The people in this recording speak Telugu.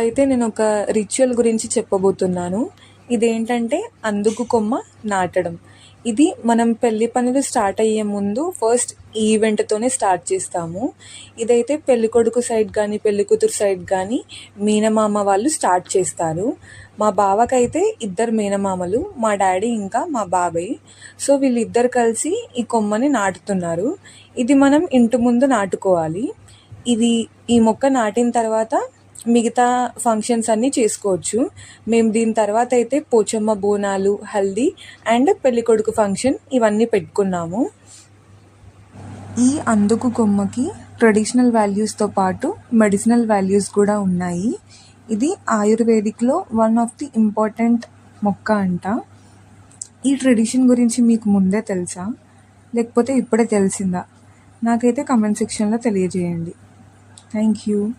ఇప్పుడైతే నేను ఒక రిచువల్ గురించి చెప్పబోతున్నాను. ఇదేంటంటే అందుకు కొమ్మ నాటడం. ఇది మనం పెళ్ళి పనులు స్టార్ట్ అయ్యే ముందు ఫస్ట్ ఈవెంట్తోనే స్టార్ట్ చేస్తాము. ఇదైతే పెళ్ళికొడుకు సైడ్ కానీ పెళ్ళి కూతురు సైడ్ కానీ మీనమామ వాళ్ళు స్టార్ట్ చేస్తారు. మా బావకైతే ఇద్దరు మీనమామలు మా డాడీ ఇంకా మా బాబాయ్. సో వీళ్ళిద్దరు కలిసి ఈ కొమ్మని నాటుతున్నారు. ఇది మనం ఇంటి ముందు నాటుకోవాలి. ఇది ఈ మొక్క నాటిన తర్వాత మిగతా ఫంక్షన్స్ అన్నీ చేసుకోవచ్చు. మేము దీని తర్వాత అయితే పోచమ్మ బోనాలు హల్దీ అండ్ పెళ్ళికొడుకు ఫంక్షన్ ఇవన్నీ పెట్టుకున్నాము. ఈ అందుకు కొమ్మకి ట్రెడిషనల్ వాల్యూస్తో పాటు మెడిసినల్ వాల్యూస్ కూడా ఉన్నాయి. ఇది ఆయుర్వేదిక్లో వన్ ఆఫ్ ది ఇంపార్టెంట్ మొక్క అంట. ఈ ట్రెడిషన్ గురించి మీకు ముందే తెలుసా? లేకపోతే ఇప్పుడే తెలిసిందా? నాకైతే కమెంట్ సెక్షన్లో తెలియజేయండి. Thank you